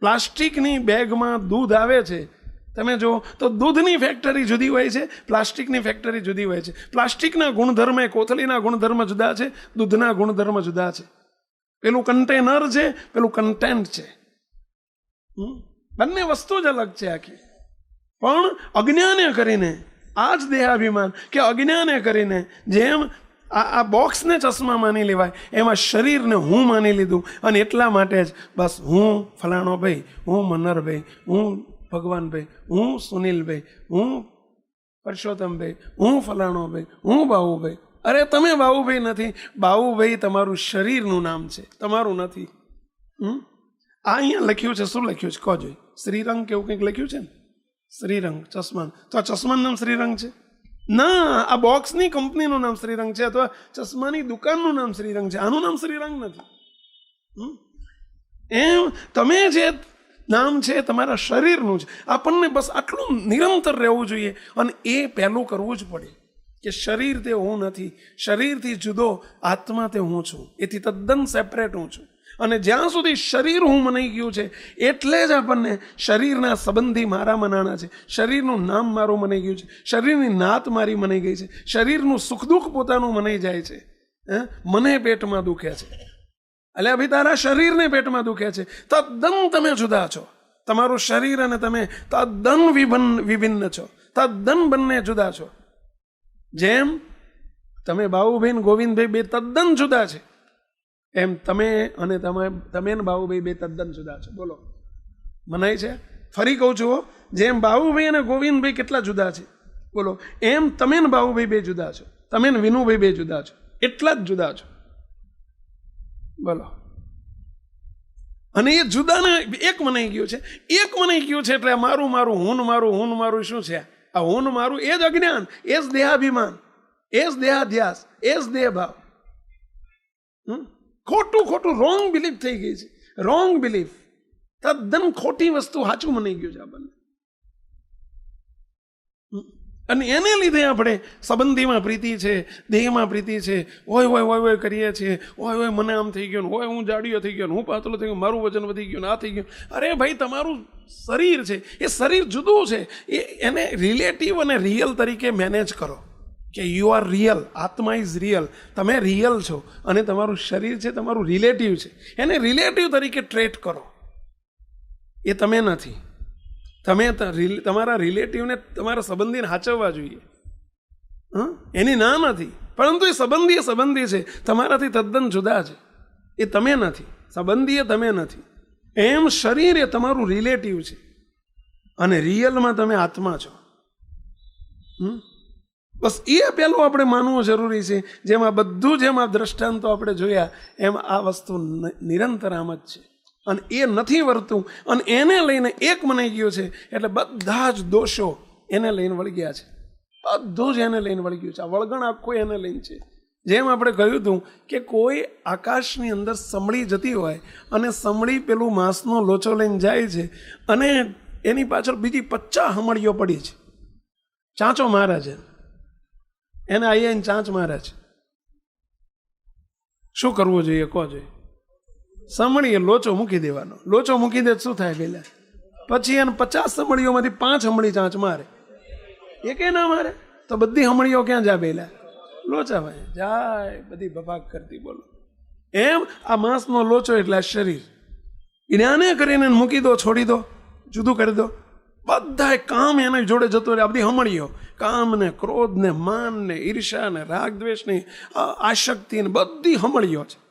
પ્લાસ્ટિકની બેગમાં દૂધ આવે છે. તમે જુઓ, તો દૂધની ફેક્ટરી જુદી હોય છે, પ્લાસ્ટિકની ફેક્ટરી જુદી હોય છે. પ્લાસ્ટિકના ગુણધર્મ એ કોથળીના ગુણધર્મ જુદા છે, દૂધના ગુણધર્મ જુદા છે. પેલું કન્ટેનર છે, પેલું કન્ટેન્ટ છે? બંને વસ્તુ જ અલગ છે આખી. પણ અજ્ઞાને કરીને, આ જ દેહાભિમાન કે અજ્ઞાને કરીને જેમ આ આ બોક્સને ચશ્મા માની લેવાય, એમાં શરીરને હું માની લીધું અને એટલા માટે જ બસ હું ફલાણો ભાઈ હું મનરભાઈ હું ભગવાનભાઈ, હું સુનિલભાઈ, હું પરસોત્તમભાઈ, હું ફલાણો ભાઈ હું બાહુભાઈ અરે તમે બાહુભાઈ નથી બાહુભાઈ તમારું શરીરનું નામ છે, તમારું નથી. હમ? આ અહીંયા લખ્યું છે, શું લખ્યું છે? કહો જોઈ. શ્રીરંગ કેવું કંઈક લખ્યું છે ને? શ્રીરંગ, ચશ્મા. તો આ ચશ્માનું નામ શ્રીરંગ છે? ના, આ બોક્સની કંપનીનું નામ શ્રીરંગ છે, અથવા ચશ્માની દુકાનનું નામ શ્રીરંગ છે. આનું નામ શ્રીરંગ નથી? એમ, તમે જે નામ છે, તમારા શરીરનું છે આપણને બસ આટલું નિરંતર રહેવું જોઈએ અને એ પહેલું કરવું જ પડે કે શરીર તે હું નથી. શરીરથી જુદો, આત્મા તે હું છું. એથી તદ્દન સેપરેટ હું છું. અને જ્યાં સુધી શરીર હું મનાઈ ગયું છે, એટલે જ આપણને શરીરના સંબંધી મારા મનાણા છે. શરીરનું નામ મારું મનાઈ ગયું છે. શરીરની નાત મારી મનાઈ ગઈ છે. શરીરનું સુખ દુઃખ પોતાનું મનાઈ જાય છે? મને પેટમાં દુખે છે. એટલે અભી તારા શરીરને પેટમાં દુખે છે. તદ્દન તમે જુદા છો. તમારું શરીર અને તમે તદ્દન વિભિન્ન વિભિન્ન છો. તદ્દન બંને જુદા છો. જેમ તમે બાબુભાઈ ને ગોવિંદભાઈ બે તદ્દન જુદા છે. એમ તમે અને તમે તમે ને બાબુભાઈ બે તદ્દન જુદા છો. બોલો. મનાય છે? ફરી કહું છું જેમ બાબુભાઈ અને ગોવિંદભાઈ કેટલા જુદા છે. બોલો. એમ તમે ને બાબુભાઈ બે જુદા છો. તમે ને વિનુભાઈ બે જુદા છો. એટલા જ જુદા છો. બોલો. અને એ જુદાને એક મનાઈ ગયું છે. એક મનાઈ ગયું છે એટલે મારું મારું, હું મારું હું મારું શું છે? આ હું મારું એ જ અજ્ઞાન, એ જ દેહાભિમાન, એ જ દેહાધ્યાસ, એ જ દેહભાવ. હમ? ખોટું ખોટું રોંગ બિલીફ થઈ ગઈ છે. રોંગ બિલીફ તદ્દન ખોટી વસ્તુ સાચું મનાઈ ગયું છે આપણને અને એને લીધે આપણે સંબંધીમાં પ્રીતિ છે, દેહમાં પ્રીતિ છે, ઓય ઓય ઓય ઓય કરીએ છીએ, ઓય ઓય મને આમ થઈ ગયું ઓય હું જાડીયો થઈ ગયો હું પાતળો થઈ ગયો મારું વજન વધી ગયું આ થઈ ગયું. અરે ભાઈ, તમારું શરીર છે, એ શરીર જુદું છે, એ એને રિલેટિવ અને રિયલ તરીકે મેનેજ કરો. કે યુ આર રિયલ આત્મા ઇઝ રિયલ તમે રિયલ છો અને તમારું શરીર છે, તમારું રિલેટિવ છે. એને રિલેટિવ તરીકે ટ્રેટ કરો. એ તમે નથી. તમે તમારા રિલેટિવને તમારા સંબંધીને હાચવવા જોઈએ. હં? એની ના નથી. પરંતુ એ સંબંધી સંબંધી છે. તમારાથી તદ્દન જુદા છે. એ તમે નથી. સંબંધી એ તમે નથી. એમ શરીર એ તમારું રિલેટિવ છે. અને રિયલમાં તમે આત્મા છો. હમ બસ એ પહેલું આપણે માનવું જરૂરી છે. જેમાં બધું, જેમ આ દ્રષ્ટાંતો આપણે જોયા, એમ આ વસ્તુ નિરંતર આમ જ છે. અને એ નથી વર્તું. અને એને લઈને એક મનાઈ ગયો છે, એટલે બધા જ દોષો એને લઈને વળગ્યા છે. બધું જ એને લઈને વળગ્યું છે. આ વળગણ આખું એને લઈને છે. જેમ આપણે કહ્યું હતું કે કોઈ આકાશની અંદર સમળી જતી હોય અને સમળી પેલું માંસનો લોચો લઈને જાય છે અને એની પાછળ બીજી પચ્ચા હમળીઓ પડી છે. ચાંચો મારે એને આઈને ચાંચ મારે છે. શું કરવું જોઈએ કહો જોઈએ? સમણીએ લોચો મૂકી દેવાનો. લોચો મૂકી દે શું થાય પેલા પછી એને પચાસ સમણીઓમાંથી પાંચ હમણી ચાંચ મારે. એ કે ના મારે? તો બધી હમણીઓ ક્યાં જા પેલા લોચા ભાઈ જાય, બધી ભભાગ કરતી, બોલો. એમ આ માંસનો લોચો એટલે શરીર. જ્ઞાને કરીને મૂકી દો, છોડી દો, જુદું કરી દો. બધાય કામ એના જોડે જતો રહે, આ બધી હમણીઓ. કામ ક્રોધને, માનને, ઈર્ષાને, રાગદ્વેષની આશક્તિને બધી હમણીઓ છે.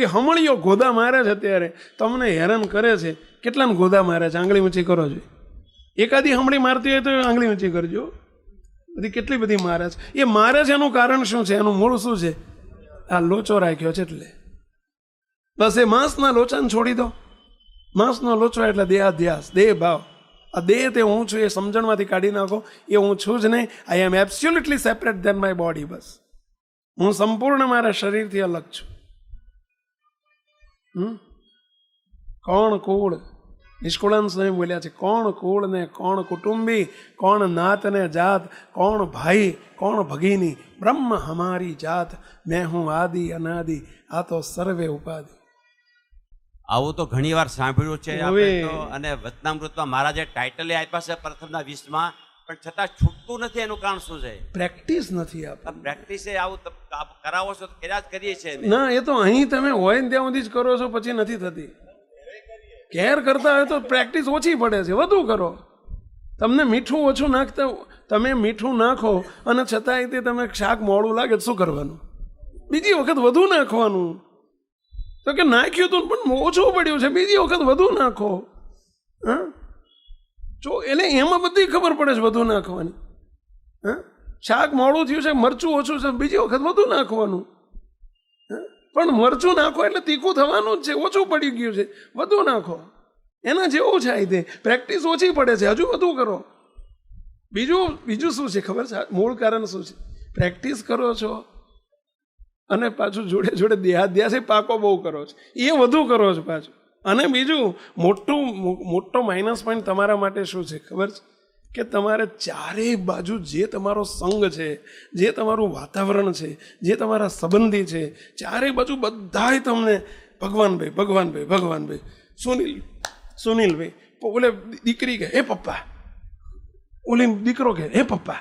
એ હમળીઓ ગોદા મારે છે અત્યારે. તમને હેરાન કરે છે. કેટલાને ગોદા મારે છે? આંગળી ઊંચી કરો જોઈએ એકાદી હમણી મારતી હોય તો આંગળી ઊંચી કરજો. બધી કેટલી બધી મારે છે? એ મારે છે એનું કારણ શું છે? એનું મૂળ શું છે? આ લોચો રાખ્યો છે એટલે. બસ એ માંસના લોચાને છોડી દો. માંસનો લોચો એટલે દેહાધ્યાસ દેહ ભાવ. આ દેહ તે હું છું એ સમજણમાંથી કાઢી નાખો. એ હું છું જ નહીં. I am absolutely separate than my body બસ. હું સંપૂર્ણ મારા શરીરથી અલગ છું? કોણ કુળ? નિષ્કુળાન સ્વયં બોલ્યા છે, કોણ કુળ ને કોણ કુટુંબી? કોણ નાત ને જાત? કોણ ભાઈ? કોણ ભગીની? બ્રહ્મ હમારી જાત. મેં હું આદિ અનાદિ. આ તો સર્વે ઉપાધિ. આવું તો ઘણી વાર સાંભળ્યું છે આપણે તો અને વચનામૃતમાં મહારાજે ટાઇટલે આપ્યા છે પ્રથમના વીસમાં પણ છતાં છૂટતું નથી એનું કારણ શું છે? પ્રેક્ટિસ નથી પ્રેક્ટિસે આવું ત- આપ કરાવો છો તો કર્યા જ કરીએ છીએ ના. એ તો અહીં તમે હોય ને ત્યાં સુધી જ કરો છો પછી નથી થતી. કેર કરતા હોય તો પ્રેક્ટિસ ઓછી પડે છે વધુ કરો. તમને મીઠું ઓછું નાખતા તમે મીઠું નાખો અને છતાંય તે તમે શાક મોડું લાગે શું કરવાનું? બીજી વખત વધુ નાખવાનું. તો કે નાખ્યું તું પણ ઓછું પડ્યું છે. બીજી વખત વધુ નાખો. હા? જો એને એમાં બધી ખબર પડે છે વધુ નાખવાની. હા? શાક મોડું થયું છે, મરચું ઓછું છે, બીજી વખત વધુ નાખવાનું? પણ મરચું નાખો એટલે તીખું થવાનું જ છે, ઓછું પડી ગયું છે. વધુ નાખો. એના જેવું છે આ પ્રેક્ટિસ ઓછી પડે છે, હજુ વધુ કરો. બીજું બીજું શું છે ખબર છે? મૂળ કારણ શું છે? પ્રેક્ટિસ કરો છો. અને પાછું જોડે જોડે દેહાધ્યાસે પાકો બહુ કરો છો. એ વધુ કરો છો પાછું. અને બીજું, મોટું મોટો માઇનસ પોઈન્ટ તમારા માટે શું છે? ખબર છે? કે તમારે ચારેય બાજુ જે તમારો સંગ છે, જે તમારું વાતાવરણ છે, જે તમારા સંબંધી છે, ચારેય બાજુ બધાય તમને ભગવાનભાઈ ભગવાનભાઈ ભગવાનભાઈ સુનિલ સુનિલભાઈ ઓલે દીકરી કે, હે પપ્પા. ઓલી દીકરો કે, હે પપ્પા.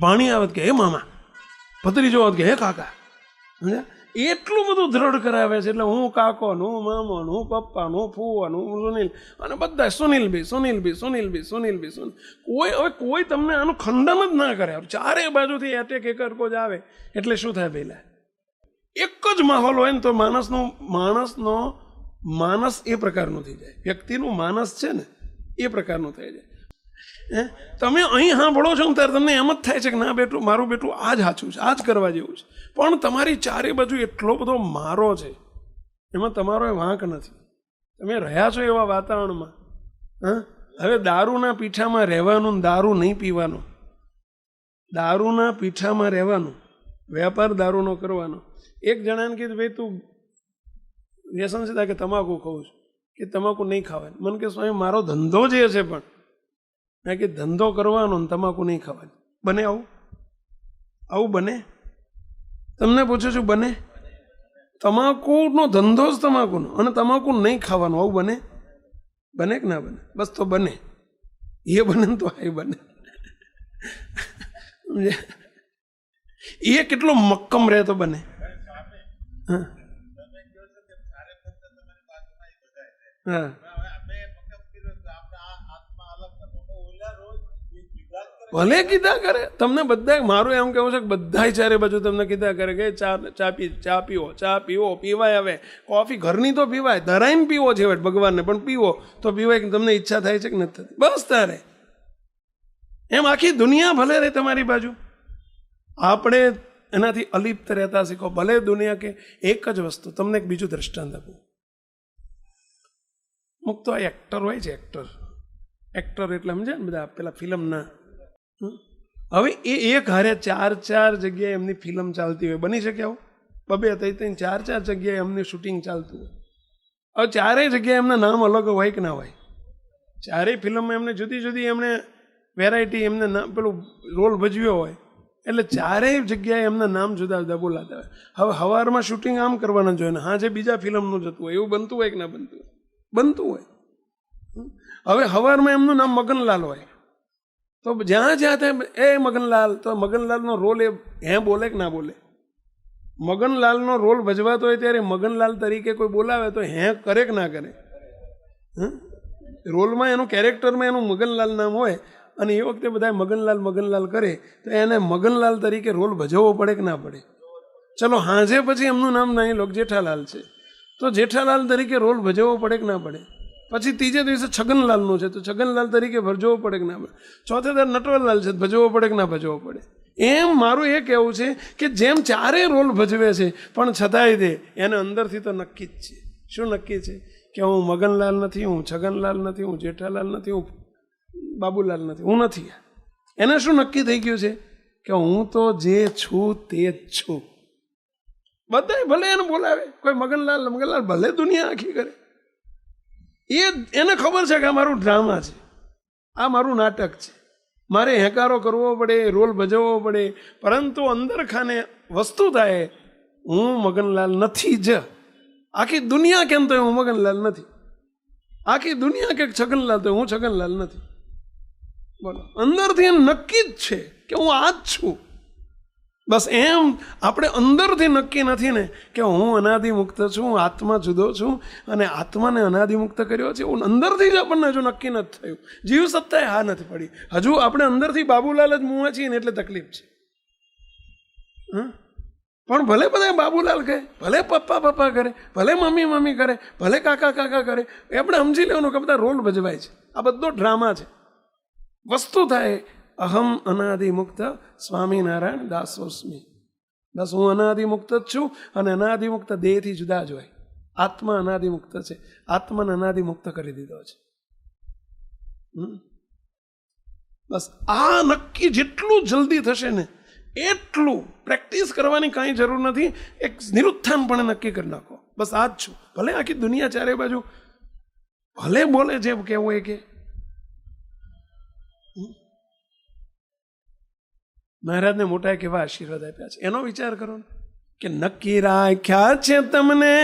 ભાણી આવત કે, હે મામા. ભત્રીજો આવત કે, હે કાકા? એટલું બધું દ્રઢ કરાવે છે. એટલે હું કાકો હું મામો હું પપ્પા હું ફૂવા ને હું સુનિલ અને બધા સુનિલભાઈ સુનિલભાઈ સુનિલભાઈ સુનિલભાઈ સુનિલ કોઈ હવે કોઈ તમને આનું ખંડન જ ના કરે. ચારે બાજુથી એટેક એકરકો જ આવે. એટલે શું થાય પહેલાં? એક જ માહોલ હોય ને તો માણસનો માણસનો માનસ એ પ્રકારનું થઈ જાય. વ્યક્તિનું માનસ છે ને એ પ્રકારનું થઈ જાય. તમે અહીં સાંભળો છો ત્યારે તમને એમ જ થાય છે કે ના બેટું, મારું બેટું આ જ સાચું છે આ જ કરવા જેવું છે. પણ તમારી ચારે બાજુ એટલો બધો મારો છે, એમાં તમારો એ વાંક નથી. તમે રહ્યા છો એવા વાતાવરણમાં. હા? હવે દારૂના પીઠામાં રહેવાનું દારૂ નહીં પીવાનું. દારૂના પીઠામાં રહેવાનું, વેપાર દારૂનો કરવાનો. એક જણાને કીધું, ભાઈ, તું વ્યસન સીધા કે તમાકુ ખાઉં છું. કે તમાકુ નહીં ખાવાય. મને કે, સ્વામી, મારો ધંધો જે છે પણ મેં કે ધંધો કરવાનો ને તમાકુ નહીં ખાવાની. બને આવું? આવું બને. તમને પૂછું છું, બને? તમાકુનો ધંધો જ તમાકુનો અને તમાકુ નહીં ખાવાનું, આવું બને? બને કે ના બને? બસ તો બને. એ બને તો આ બને? એ કેટલો મક્કમ રહે તો બને. હા. હા. ભલે કીધા કરે. તમને બધા મારું એમ કેવું છે કે બધાય ચારે બાજુ તમને કીધા કરે કે ચા ચા પી, ચા પીવો ચા પીવો પીવાય હવે. કોફી ઘરની તો પીવાય, ધરાઈને પીવો છે હવે ભગવાનને, પણ પીવો તો પીવાય તમને ઈચ્છા થાય છે કે નથી થતી. બસ તારે. એમ આખી દુનિયા ભલે રહે તમારી બાજુ. આપણે એનાથી અલિપ્ત રહેતા શીખો. ભલે દુનિયા કે એક જ વસ્તુ. તમને એક બીજું દ્રષ્ટાંત આપું. તો આ એક્ટર હોય છે એક્ટર એક્ટર એટલે સમજે ને બધા પેલા ફિલ્મના? હવે એ એક હારે ચાર ચાર જગ્યાએ એમની ફિલ્મ ચાલતી હોય. બની શકે આવું? બબે ત્રણ ત્રણ ચાર ચાર જગ્યાએ એમની શૂટિંગ ચાલતું હોય. હવે ચારેય જગ્યાએ એમના નામ અલગ હોય કે ના હોય? ચારેય ફિલ્મમાં એમને જુદી જુદી એમણે વેરાયટી એમને પેલું રોલ ભજવ્યો હોય. એટલે ચારેય જગ્યાએ એમના નામ જુદા જુદા બોલાતા હોય. હવે હવારમાં શૂટિંગ આમ કરવાના જોઈએ ને હાજે બીજા ફિલ્મનું જતું હોય, એવું બનતું હોય કે ના બનતું હોય? બનતું હોય હવે હવારમાં એમનું નામ મગનલાલ હોય. તો જ્યાં જ્યાં ત્યાં એ મગનલાલ તો મગનલાલનો રોલ એ હે બોલે કે ના બોલે? મગનલાલનો રોલ ભજવાતો હોય ત્યારે મગનલાલ તરીકે કોઈ બોલાવે તો હે કરે કે ના કરે? રોલમાં એનું કેરેક્ટરમાં એનું મગનલાલ નામ હોય અને એ વખતે બધા મગનલાલ મગનલાલ કરે, તો એને મગનલાલ તરીકે રોલ ભજવવો પડે કે ના પડે? ચલો, હાજે પછી એમનું નામ નહીં લોક જેઠાલાલ છે. તો જેઠાલાલ તરીકે રોલ ભજવવો પડે કે ના પડે? પછી ત્રીજે દિવસે છગનલાલનું છે, તો છગનલાલ તરીકે ભજવો પડે કે ના પડે ચોથે દર નટવરલાલ છે ભજવો પડે કે ના ભજવો પડે? એમ મારું એ કહેવું છે કે જેમ ચારે રોલ ભજવે છે, પણ છતાંય તે એને અંદરથી તો નક્કી જ છે. શું નક્કી છે? કે હું મગનલાલ નથી, હું છગનલાલ નથી, હું જેઠાલાલ નથી, હું બાબુલાલ નથી, હું નથી. એને શું નક્કી થઈ ગયું છે? કે હું તો જે છું તે જ છું. બધાય ભલે એને બોલાવે. કોઈ મગનલાલ મગનલાલ ભલે દુનિયા આખી કરે. એ, એને ખબર છે કે આ મારું ડ્રામા છે. આ મારું નાટક છે. મારે હેકારો કરવો પડે, રોલ ભજવવો પડે, પરંતુ અંદર ખાને વસ્તુ થાય, હું મગનલાલ નથી જ. આખી દુનિયા કેમ તો હું મગનલાલ નથી? આખી દુનિયા કે છગનલાલ તો હું છગનલાલ નથી? બોલો, અંદરથી એમ નક્કી જ છે કે હું આ જ છું. બસ એમ આપણે અંદરથી નક્કી નથી ને કે હું અનાદિમુક્ત છું, આત્મા જુદો છું અને આત્માને અનાદિમુક્ત કર્યો છે, એવું અંદરથી જ આપણને હજુ નક્કી નથી થયું. જીવ સત્તાએ હા નથી પડી. હજુ આપણે અંદરથી બાબુલાલ જ મુવા છીએ ને એટલે તકલીફ છે? પણ ભલે બધા બાબુલાલ કહે, ભલે પપ્પા પપ્પા કરે, ભલે મમ્મી મમ્મી કરે, ભલે કાકા કાકા કરે, એ આપણે સમજી લેવાનું કે બધા રોલ ભજવાય છે. આ બધો ડ્રામા છે. વસ્તુ થાય અહમ અનાદિમુક્ત સ્વામિનારાયણ દાસોસ્મી બસ હું અનાદિમુક્ત જ છું અને અનાદિમુક્ત દેહથી જુદા જ હોય આત્મા અનાદિમુક્ત છે આત્માને અનાદિમુક્ત કરી દીધો છે હમ? બસ આ નક્કી જેટલું જલ્દી થશે ને એટલું પ્રેક્ટિસ કરવાની કાંઈ જરૂર નથી એક નિરુત્થાનપણે નક્કી કરી નાખો બસ આ જ છું ભલે આખી દુનિયા ચારે બાજુ ભલે બોલે જે કહેવું એ કે મહારાજને મોટા કેવા આશીર્વાદ આપ્યા છે. એનો વિચાર કરો ને, કે નક્કી રાખ્યા છે તમને,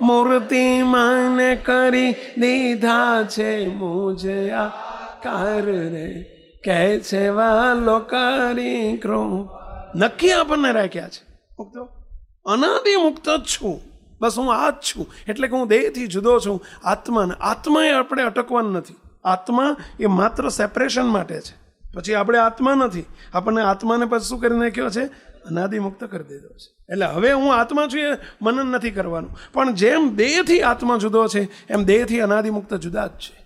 મૂર્તિ માને કરી દીધા છે મુજે કાર રે. કહે છે, વાલો કરી ક્રો નક્કી આપણને રાખ્યા છે. મુક્તો? અનાદિ મુક્ત જ છું. બસ હું આ જ છું. એટલે કે હું દેહથી જુદો છું. આત્માને, આત્માએ આપણે અટકવાનું નથી. આત્મા એ માત્ર સેપરેશન માટે છે. પછી આપણે આત્મા નથી. આપણને આત્માને પછી શું કરી નાખ્યો છે? અનાદિમુક્ત કરી દીધો છે. એટલે હવે હું આત્મા છું એ મનન નથી કરવાનું. પણ જેમ દેહથી આત્મા જુદો છે, એમ દેહથી અનાદિમુક્ત જુદા જ છે.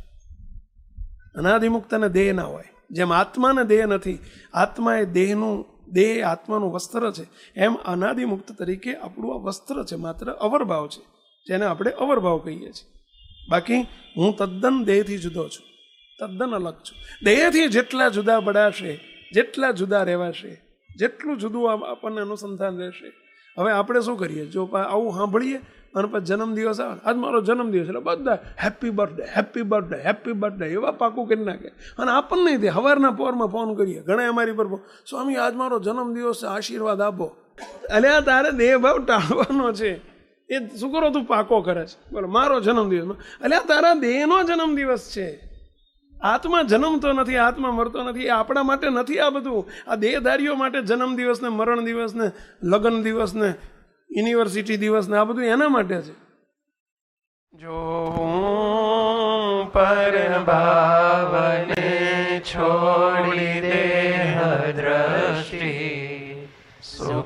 અનાદિમુક્ત અને દેહ ના હોય. જેમ આત્માને દેહ નથી, આત્મા એ દેહનું, દેહ આત્માનું વસ્ત્ર છે. એમ અનાદિમુક્ત તરીકે આપણું આ વસ્ત્ર છે, માત્ર અવરભાવ છે, જેને આપણે અવરભાવ કહીએ છીએ. બાકી હું તદ્દન દેહથી જુદો છું. તદ્દન અલગ છું. દેહથી જેટલા જુદા પડાશે જેટલા જુદા રહેવાશે, જેટલું જુદું આપ- આપણને અનુસંધાન રહેશે. હવે આપણે શું કરીએ? જો આવું સાંભળીએ, અને પછી જન્મદિવસ આવે. આજ મારો જન્મદિવસ એટલે બધા happy birthday happy birthday happy birthday એવા પાકું કરી નાખે. અને આપણને તે હવારના પોરમાં ફોન કરીએ. ઘણા અમારી પર સ્વામી, આજ મારો જન્મદિવસ આશીર્વાદ આપો. અલ્યા તારે દેહ ભાવ ટાળવાનો છે. એ શું કરો તું? પાકો કરે છે. બોલો, મારો જન્મદિવસ. અલ્યા, તારા દેહનો જન્મદિવસ છે. આત્મા જન્મતો નથી, આત્મા મરતો નથી, એ આપણા માટે નથી આ બધું. આ દેહધારીઓ માટે જન્મ દિવસ ને મરણ દિવસ ને લગ્ન દિવસ ને યુનિવર્સિટી દિવસ ને આ બધું એના માટે છે. જો પર ભાવને છોડી દે દ્રષ્ટિ સુખિયા